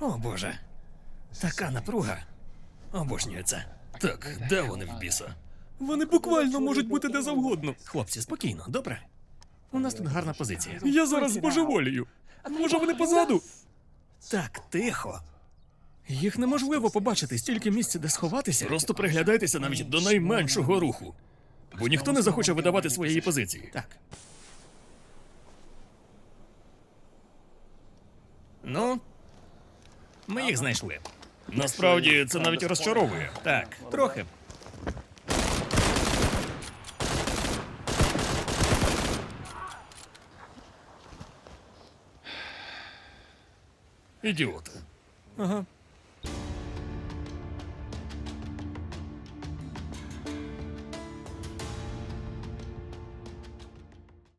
О боже. Така напруга. Обожнюю це. Так, де вони в біса? Вони буквально можуть бути де завгодно. Хлопці, спокійно, добре? У нас тут гарна позиція. Я зараз збожеволію. Може, вони позаду? Так, тихо. Їх неможливо побачити стільки місця, де сховатися. Просто приглядайтеся навіть до найменшого руху. Бо ніхто не захоче видавати своєї позиції. Так. Ну, ми їх знайшли. Насправді це навіть розчаровує. Так, трохи. Ідіоти. Ага.